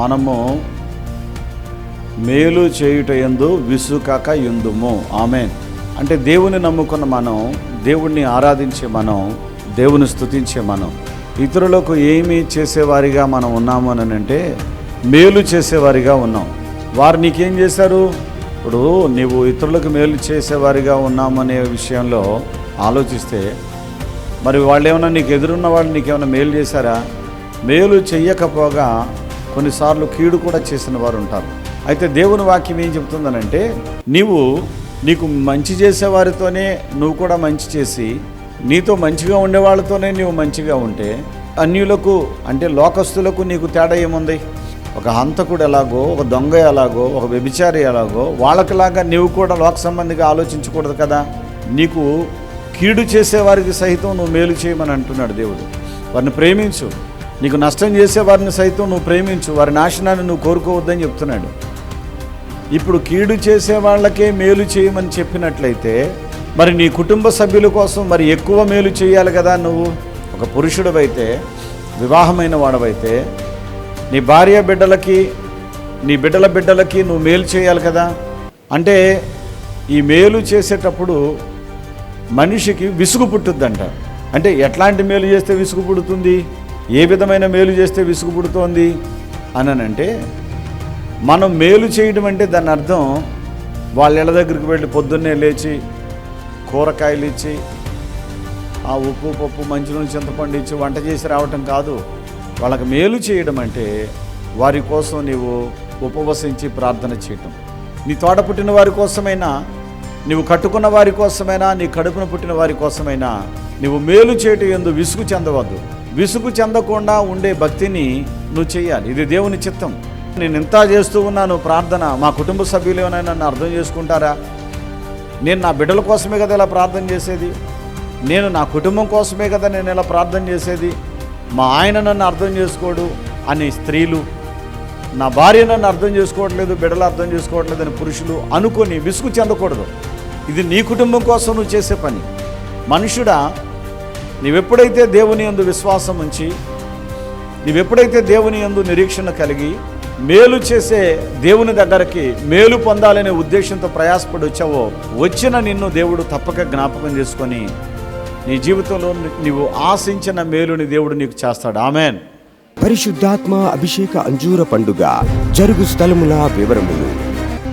మనము మేలు చేయుట ఎందు విసుకాక ఎందుము ఆమె అంటే దేవుని నమ్ముకున్న మనం దేవుణ్ణి ఆరాధించే మనం దేవుని స్థుతించే మనం ఇతరులకు ఏమి చేసేవారిగా మనం ఉన్నాము అని అంటే మేలు చేసేవారిగా ఉన్నాం. వారు నీకేం చేశారు? ఇప్పుడు నీవు ఇతరులకు మేలు చేసేవారిగా ఉన్నామనే విషయంలో ఆలోచిస్తే మరి వాళ్ళు ఏమైనా నీకు ఎదురున్న వాళ్ళు నీకేమైనా మేలు చేశారా? మేలు చెయ్యకపోగా కొన్నిసార్లు కీడు కూడా చేసిన వారు ఉంటారు. అయితే దేవుని వాక్యం ఏం చెబుతుందనంటే నీవు నీకు మంచి చేసేవారితోనే నువ్వు కూడా మంచి చేసి నీతో మంచిగా ఉండే వాళ్ళతోనే నీవు మంచిగా ఉంటే అన్యులకు అంటే లోకస్తులకు నీకు తేడా ఏముంది? ఒక హంతకుడు ఎలాగో ఒక దొంగ ఎలాగో ఒక వ్యభిచారి ఎలాగో వాళ్ళకిలాగా నీవు కూడా లోక సంబంధిగా ఆలోచించకూడదు కదా? నీకు కీడు చేసేవారికి సైతం నువ్వు మేలు చేయమని అంటున్నాడు దేవుడు. వారిని ప్రేమించు. నీకు నష్టం చేసే వారిని సైతం నువ్వు ప్రేమించు వారి నాశనాన్ని నువ్వు కోరుకోవద్దని చెప్తున్నాడు. ఇప్పుడు కీడు చేసే వాళ్ళకే మేలు చేయమని చెప్పినట్లయితే మరి నీ కుటుంబ సభ్యుల కోసం మరి ఎక్కువ మేలు చేయాలి కదా నువ్వు? ఒక పురుషుడవైతే వివాహమైన వాడవైతే నీ భార్య బిడ్డలకి నీ బిడ్డల బిడ్డలకి నువ్వు మేలు చేయాలి కదా? అంటే ఈ మేలు చేసేటప్పుడు మనిషికి విసుగు పుట్టుద్దంట. అంటే ఎట్లాంటి మేలు చేస్తే విసుగు పుడుతుంది? ఏ విధమైన మేలు చేస్తే విసుగు పుడుతోంది అనంటే మనం మేలు చేయడం అంటే దాని అర్థం వాళ్ళ ఇళ్ళ దగ్గరికి వెళ్ళి పొద్దున్నే లేచి కూరగాయలు ఇచ్చి ఆ ఉప్పు పప్పు మంచినూనె చింతపండు ఇచ్చి వంట చేసి రావటం కాదు. వాళ్ళకి మేలు చేయడం అంటే వారి కోసం నీవు ఉపవసించి ప్రార్థన చేయటం. నీ తోట పుట్టిన వారి కోసమైనా నీవు కట్టుకున్న వారి కోసమైనా నీ కడుపున పుట్టిన వారి కోసమైనా నువ్వు మేలు చేయటం ఎందు విసుగు చెందవద్దు. విసుగు చెందకుండా ఉండే భక్తిని నువ్వు చేయాలి. ఇది దేవుని చిత్తం. నేను ఇంత చేస్తూ ఉన్నాను ప్రార్థన మా కుటుంబ సభ్యులు ఏమైనా నన్ను అర్థం చేసుకుంటారా? నేను నా బిడ్డల కోసమే కదా ఇలా ప్రార్థన చేసేది? నేను నా కుటుంబం కోసమే కదా నేను ఇలా ప్రార్థన చేసేది? మా ఆయన నన్ను అర్థం చేసుకోడు అని స్త్రీలు నా భార్య నన్ను అర్థం చేసుకోవట్లేదు బిడ్డలు అర్థం చేసుకోవట్లేదు అని పురుషులు అనుకొని విసుగు చెందకూడదు. ఇది నీ కుటుంబం కోసం నువ్వు చేసే పని. మనుషుడా నీవెప్పుడైతే దేవుని యందు విశ్వాసం ఉంచి నీవెప్పుడైతే దేవుని యందు నిరీక్షణ కలిగి మేలు చేసే దేవుని దగ్గరకి మేలు పొందాలనే ఉద్దేశంతో ప్రయాసపడి వచ్చావో వచ్చిన నిన్ను దేవుడు తప్పక జ్ఞాపకం చేసుకొని నీ జీవితంలో నీవు ఆశించిన మేలుని దేవుడు నీకు చేస్తాడు. ఆమెన్. పరిశుద్ధాత్మ అభిషేక అంజూర పండుగ జరుగు స్థలముల వివరములు.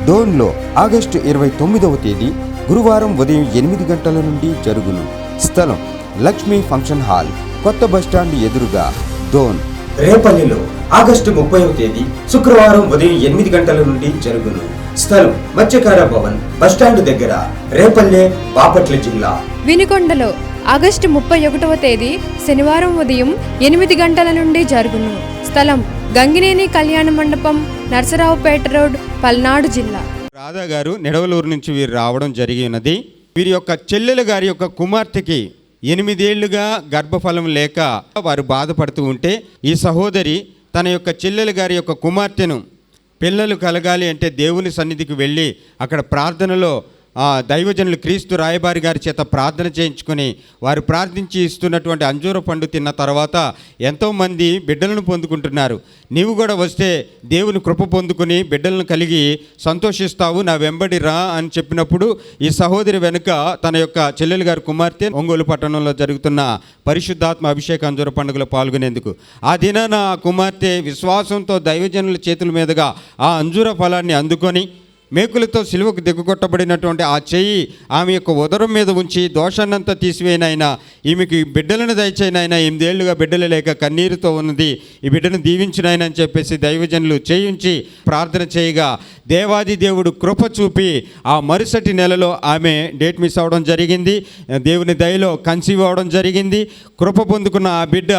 డోన్లో ఆగస్టు ఇరవై తొమ్మిదవ తేదీ గురువారం ఉదయం ఎనిమిది గంటల నుండి జరుగును. స్థలం లక్ష్మీ ఫంక్షన్ హాల్ కొత్త బస్టాండ్ ఎదురుగా డోన్. రేపల్లిలో ఆగస్టు ముప్పైవ తేదీ శుక్రవారం ఉదయం ఎనిమిది గంటల నుండి జరుగును. స్థలం మత్స్యకార భవన్ బస్టాండ్ దగ్గర రేపల్లె బాపట్ల జిల్లా. వినుకొండలో ఆగస్టు ముప్పై ఒకటవ తేదీ శనివారం ఉదయం ఎనిమిది గంటల నుండి జరుగును. స్థలం గంగినేని కళ్యాణ మండపం నరసరావుపేట రోడ్ పల్నాడు జిల్లా. రాధా గారు నిడవలూరు నుంచి వీరు రావడం జరిగి ఉన్నది వీరి యొక్క చెల్లెలు గారి యొక్క కుమార్తెకి ఎనిమిదేళ్ళుగా గర్భఫలం లేక వారు బాధపడుతూ ఉంటే ఈ సహోదరి తన యొక్క చెల్లెలు గారి యొక్క కుమార్తెను పిల్లలు కలగాలి అంటే దేవుని సన్నిధికి వెళ్ళి అక్కడ ప్రార్థనలో దైవజనులు క్రీస్తు రాయబారి గారి చేత ప్రార్థన చేయించుకొని వారు ప్రార్థించి ఇస్తున్నటువంటి అంజూర పండు తిన్న తర్వాత ఎంతోమంది బిడ్డలను పొందుకుంటున్నారు. నీవు కూడా వస్తే దేవుని కృప పొందుకుని బిడ్డలను కలిగి సంతోషిస్తావు నా వెంబడి రా అని చెప్పినప్పుడు ఈ సహోదరి వెనుక తన యొక్క చెల్లెలు గారి కుమార్తె ఒంగోలు పట్టణంలో జరుగుతున్న పరిశుద్ధాత్మ అభిషేక అంజూర పండుగలో పాల్గొనేందుకు. ఆ దినాన ఆ కుమార్తె విశ్వాసంతో దైవజనుల చేతుల మీదుగా ఆ అంజూర ఫలాన్ని అందుకొని మేకులతో సిలువకు దిగుకొట్టబడినటువంటి ఆ చెయ్యి ఆమె యొక్క ఉదరం మీద ఉంచి దోషాన్నంతా తీసివేయనైనా ఈమెకి బిడ్డలను దయచేయనైనా ఎనిమిదేళ్ళుగా బిడ్డలు లేక కన్నీరుతో ఉన్నది ఈ బిడ్డను దీవించినాయన అని చెప్పేసి దైవజనులు చేయించి ప్రార్థన చేయగా దేవాది దేవుడు కృప చూపి ఆ మరుసటి నెలలో ఆమె డేట్ మిస్ అవ్వడం జరిగింది దేవుని దయలో కన్సీవ్ అవ్వడం జరిగింది. కృప పొందుకున్న ఆ బిడ్డ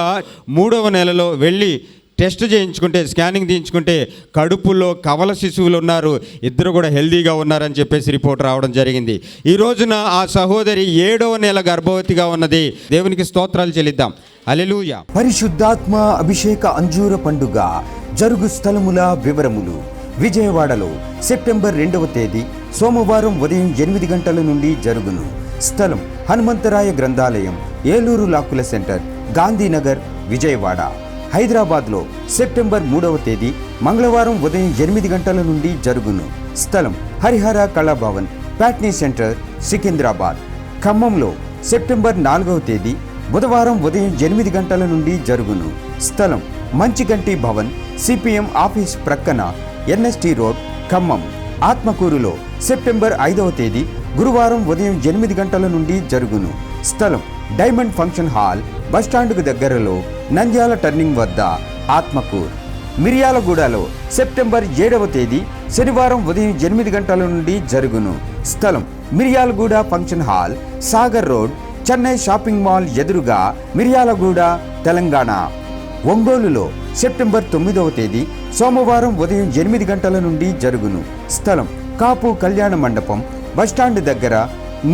మూడవ నెలలో వెళ్ళి టెస్ట్ చేయించుకుంటే స్కానింగ్ తీయించుకుంటే కడుపులో కవల శిశువులు ఉన్నారు ఇద్దరు కూడా హెల్దీగా ఉన్నారని చెప్పేసి రిపోర్ట్ రావడం జరిగింది. ఈ రోజున ఆ సహోదరి ఏడవ నెల గర్భవతిగా ఉన్నది. దేవునికి స్తోత్రాలు చెల్లిద్దాం. అలెలుయ పరిశుద్ధాత్మ అభిషేక అంజూర పండుగ జరుగు స్థలముల వివరములు. విజయవాడలో సెప్టెంబర్ రెండవ తేదీ సోమవారం ఉదయం ఎనిమిది గంటల నుండి జరుగును. స్థలం హనుమంతరాయ గ్రంథాలయం ఏలూరు లాకుల సెంటర్ గాంధీనగర్ విజయవాడ. హైదరాబాద్లో సెప్టెంబర్ మూడవ తేదీ మంగళవారం ఉదయం ఎనిమిది గంటల నుండి జరుగును. స్థలం హరిహర కళాభవన్ ప్యాట్నీ సెంటర్ సికింద్రాబాద్. ఖమ్మంలో సెప్టెంబర్ నాలుగవ తేదీ బుధవారం ఉదయం ఎనిమిది గంటల నుండి జరుగును. స్థలం మంచిగంటి భవన్ సిపిఎం ఆఫీస్ ప్రక్కన ఎన్ఎస్టి రోడ్ ఖమ్మం. ఆత్మకూరులో సెప్టెంబర్ ఐదవ తేదీ గురువారం ఉదయం ఎనిమిది గంటల నుండి జరుగును. స్థలం డైమండ్ ఫంక్షన్ హాల్ బస్టాండ్కు దగ్గరలో నంద్యాల టర్నింగ్ వద్ద ఆత్మకూర్. మిర్యాలగూడలో సెప్టెంబర్ ఏడవ తేదీ శనివారం ఉదయం ఎనిమిది గంటల నుండి జరుగును. స్థలం Miryalaguda function hall Sagar road Chennai shopping mall ఎదురుగా మిర్యాలగూడ తెలంగాణ. ఒంగోలులో సెప్టెంబర్ తొమ్మిదవ తేదీ సోమవారం ఉదయం ఎనిమిది గంటల నుండి జరుగును. స్థలం కాపు కళ్యాణ మండపం బస్టాండ్ దగ్గర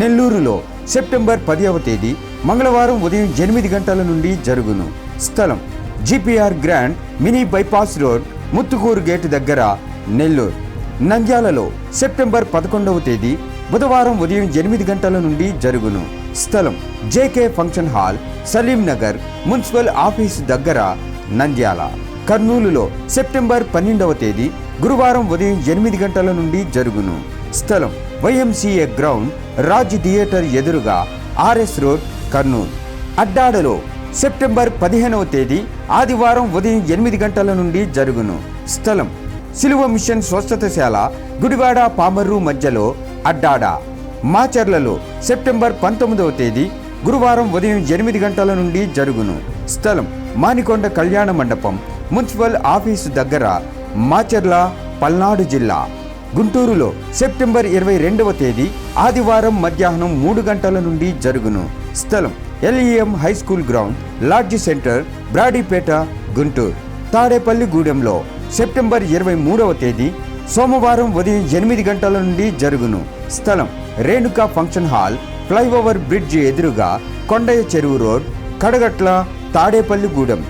నెల్లూరులో సెప్టెంబర్ పదివ తేదీ మంగళవారం ఉదయం ఎనిమిది గంటల నుండి జరుగును. స్థలం GPR grand mini bypass road Muthukur gate దగ్గర నెల్లూరు. నంద్యాలలో సెప్టెంబర్ పదకొండవ తేదీ బుధవారం ఉదయం ఎనిమిది గంటల నుండి జరుగును. స్థలం JK function hall Saleem Nagar municipal office దగ్గర నంద్యాల. కర్నూలులో సెప్టెంబర్ పన్నెండవ తేదీ గురువారం ఉదయం ఎనిమిది గంటల నుండి జరుగును. స్థలం వైఎంసీఏ గ్రౌండ్ రాజ్ థియేటర్ ఎదురుగా ఆర్ఎస్ రోడ్ కర్నూలు. అడ్డాడలో సెప్టెంబర్ పదిహేనవ తేదీ ఆదివారం ఉదయం ఎనిమిది గంటల నుండి జరుగును. స్థలం సిలువ మిషన్ స్వస్థతశాల గుడివాడ పామర్రు మధ్యలో అడ్డాడ. మాచర్లలో సెప్టెంబర్ పంతొమ్మిదవ తేదీ గురువారం ఉదయం ఎనిమిది గంటల నుండి జరుగును. స్థలం మానికొండ కళ్యాణ మండపం మున్సిపల్ ఆఫీసు దగ్గర మాచర్ల పల్నాడు జిల్లా. గుంటూరులో సెప్టెంబర్ ఇరవై రెండవ తేదీ ఆదివారం మధ్యాహ్నం మూడు గంటల నుండి జరుగును. స్థలం LEM high school ground lodge centre Brodipet Guntur. తాడేపల్లిగూడెంలో September ఇరవై మూడవ తేదీ సోమవారం ఉదయం ఎనిమిది గంటల నుండి జరుగును. స్థలం Renuka function hall flyover bridge ఎదురుగా కొండయ్య చెరువు రోడ్ కడగట్ల తాడేపల్లిగూడెం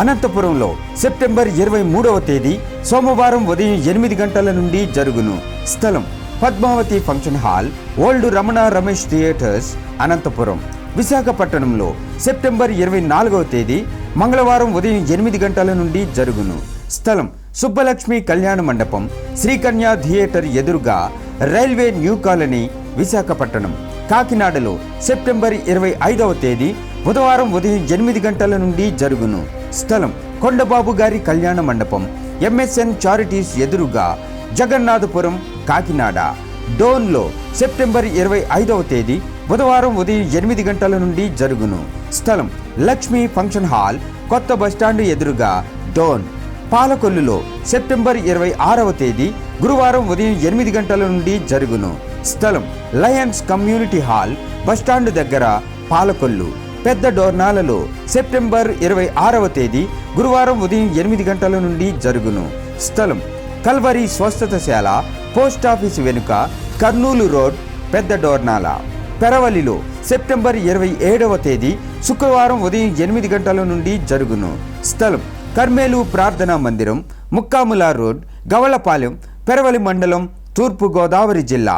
అనంతపురంలో సెప్టెంబర్ ఇరవై మూడవ తేదీ సోమవారం ఉదయం ఎనిమిది గంటల నుండి జరుగును. స్థలం Padmavathi function hall old Ramana Ramesh theatres Anantapur. విశాఖపట్నంలో సెప్టెంబర్ ఇరవై నాలుగవ తేదీ మంగళవారం ఉదయం ఎనిమిది గంటల నుండి జరుగును. స్థలం సుబ్బలక్ష్మి కళ్యాణ మండపం శ్రీకన్య థియేటర్ ఎదురుగా రైల్వే న్యూ కాలనీ విశాఖపట్నం. కాకినాడలో సెప్టెంబర్ ఇరవై ఐదవ తేదీ బుధవారం ఉదయం ఎనిమిది గంటల నుండి జరుగును. స్థలం కొండబాబు గారి కళ్యాణ మండపం. ఎంఎస్ఎన్ చారిటీస్ ఎదురుగా జగన్నాథపురం కాకినాడ. డోన్లో సెప్టెంబర్ ఇరవై ఐదవ తేదీ బుధవారం ఉదయం ఎనిమిది గంటల నుండి జరుగును. స్థలం లక్ష్మీ ఫంక్షన్ హాల్ కొత్త బస్టాండ్ ఎదురుగా డోన్. పాలకొల్లులో సెప్టెంబర్ ఇరవై ఆరవ తేదీ గురువారం ఉదయం ఎనిమిది గంటల నుండి జరుగును. స్థలం లయన్స్ కమ్యూనిటీ హాల్ బస్టాండ్ దగ్గర పాలకొల్లు. పెద్ద డోర్నాలలో. సెప్టెంబర్ ఇరవై ఆరవ తేదీ గురువారం ఉదయం ఎనిమిది గంటల నుండి జరుగును. స్థలం కల్వరి స్వస్థతశాల పోస్ట్ ఆఫీస్ వెనుక కర్నూలు రోడ్ పెద్ద డోర్నాల. పెరవలిలో సెప్టెంబర్ ఇరవై ఏడవ తేదీ శుక్రవారం ఉదయం ఎనిమిది గంటల నుండి జరుగును. స్థలం కర్మేలు ప్రార్థనా మందిరం ముక్కాముల రోడ్ గవళపాలెం పెరవలి మండలం తూర్పు గోదావరి జిల్లా.